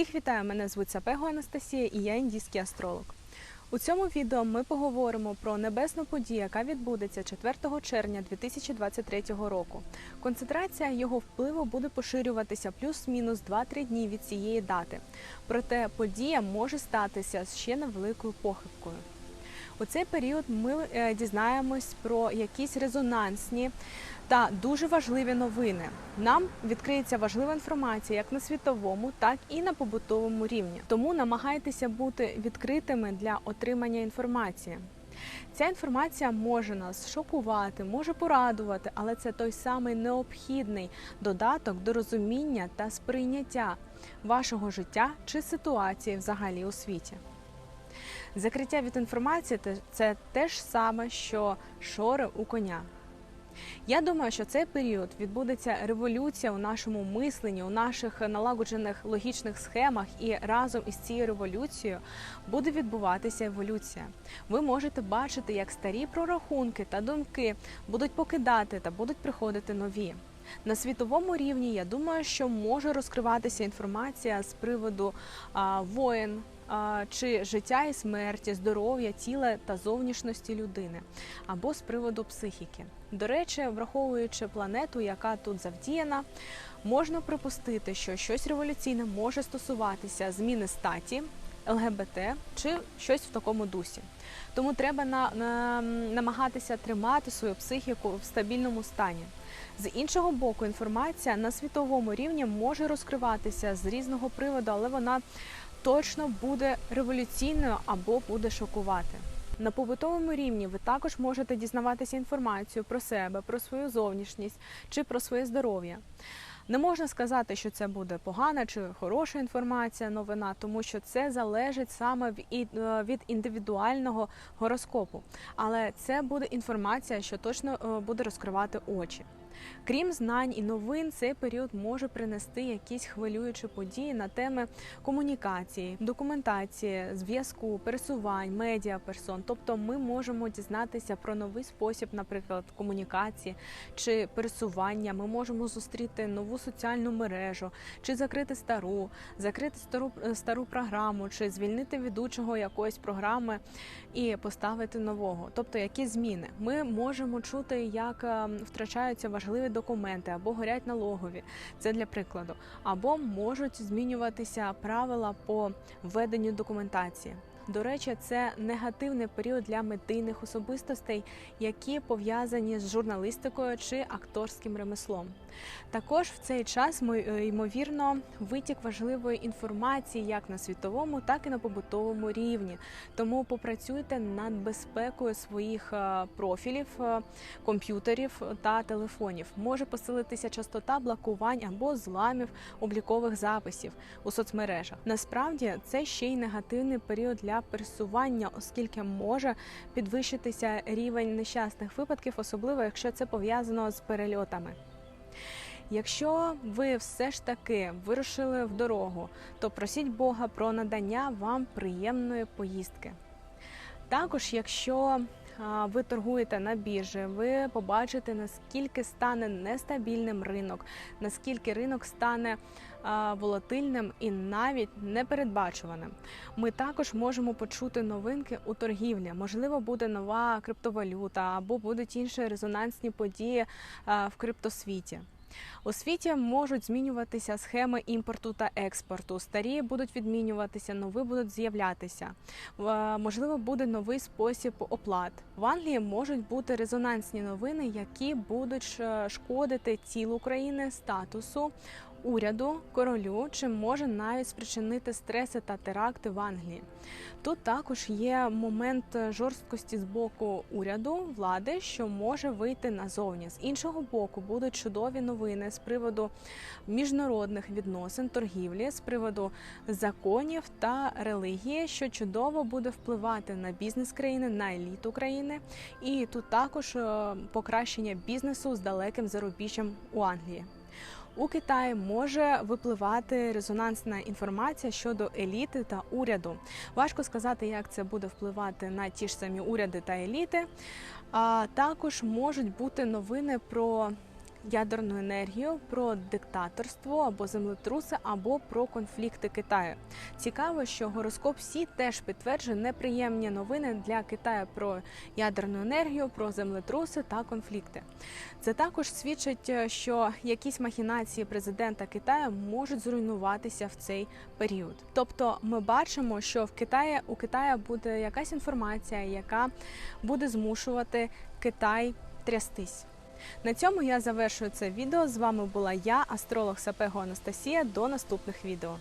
Всіх вітаю! Мене звуть Сапего Анастасія і я індійський астролог. У цьому відео ми поговоримо про небесну подію, яка відбудеться 4 червня 2023 року. Концентрація його впливу буде поширюватися плюс-мінус 2-3 дні від цієї дати. Проте подія може статися ще невеликою похибкою. У цей період ми е, дізнаємось про якісь резонансні та дуже важливі новини. Нам відкриється важлива інформація як на світовому, так і на побутовому рівні. Тому намагайтеся бути відкритими для отримання інформації. Ця інформація може нас шокувати, може порадувати, але це той самий необхідний додаток до розуміння та сприйняття вашого життя чи ситуації взагалі у світі. Закриття від інформації це те ж саме, що шори у коня. Я думаю, що цей період відбудеться революція у нашому мисленні, у наших налагоджених логічних схемах, і разом із цією революцією буде відбуватися еволюція. Ви можете бачити, як старі прорахунки та думки будуть покидати та будуть приходити нові. На світовому рівні я думаю, що може розкриватися інформація з приводу воєн. Чи життя і смерті, здоров'я, тіла та зовнішності людини, або з приводу психіки. До речі, враховуючи планету, яка тут завдіяна, можна припустити, що щось революційне може стосуватися зміни статі, ЛГБТ чи щось в такому дусі. Тому треба на, на, намагатися тримати свою психіку в стабільному стані. З іншого боку, інформація на світовому рівні може розкриватися з різного приводу, але вона точно буде революційною або буде шокувати. На побутовому рівні ви також можете дізнаватися інформацію про себе, про свою зовнішність чи про своє здоров'я. Не можна сказати, що це буде погана чи хороша інформація, новина, тому що це залежить саме е, від індивідуального гороскопу. Але це буде інформація, що точно е, буде розкривати очі. Крім знань і новин, цей період може принести якісь хвилюючі події на теми комунікації, документації, зв'язку, пересувань, медіаперсон. Тобто ми можемо дізнатися про новий спосіб, наприклад, комунікації чи пересування. Ми можемо зустріти нову соціальну мережу, чи закрити стару, закрити стару е, стару програму, чи звільнити ведучого якоїсь програми і поставити нового. Тобто якісь зміни. Ми можемо чути, як е, втрачаються важливі документи або горять налогові. Це для прикладу. Або можуть змінюватися правила по введенню документації. До речі, це негативний період для медійних особистостей, які пов'язані з журналістикою чи акторським ремеслом. Також в цей час е, ймовірно витік важливої інформації як на світовому, так і на побутовому рівні. Тому попрацюйте над безпекою своїх е, профілів, е, комп'ютерів та телефонів. Може посилитися частота блокувань або зламів облікових записів у соцмережах. Насправді це ще й негативний період для пересування, оскільки може підвищитися рівень нещасних випадків, особливо якщо це пов'язано з перельотами. Якщо ви все ж таки вирушили в дорогу, то просіть Бога про надання вам приємної поїздки. Також, якщо ви торгуєте на біржі, ви побачите, наскільки стане нестабільним ринок, наскільки ринок стане волатильним і навіть непередбачуваним. Ми також можемо почути новинки у торгівлі. Можливо, буде нова криптовалюта або будуть інші резонансні події в криптосвіті. У світі можуть змінюватися схеми імпорту та експорту. Старі будуть відмінюватися, нові будуть з'являтися. Можливо, буде новий спосіб оплат. В Англії можуть бути резонансні новини, які будуть шкодити тілу країни, статусу. Уряду, королю чи може навіть спричинити стреси та теракти в Англії. Тут також є момент жорсткості з боку уряду влади, що може вийти назовні. З іншого боку, будуть чудові новини з приводу міжнародних відносин, торгівлі, з приводу законів та релігії, що чудово буде впливати на бізнес країни, на еліту країни. І тут також е, покращення бізнесу з далеким зарубіжжям у Англії. У Китаї може випливати резонансна інформація щодо еліти та уряду. Важко сказати, як це буде впливати на ті ж самі уряди та еліти. А також можуть бути новини про ядерну енергію, про диктаторство або землетруси, або про конфлікти Китаю. Цікаво, що гороскоп Сі теж підтверджує неприємні новини для Китаю про ядерну енергію, про землетруси та конфлікти. Це також свідчить, е, що якісь махінації президента Китаю можуть зруйнуватися в цей період. Тобто, ми бачимо, що в Китаї у Китая буде якась інформація, яка буде змушувати Китай трястись. На цьому я завершую це відео. З вами була я, астролог Сапего Анастасія. До наступних відео.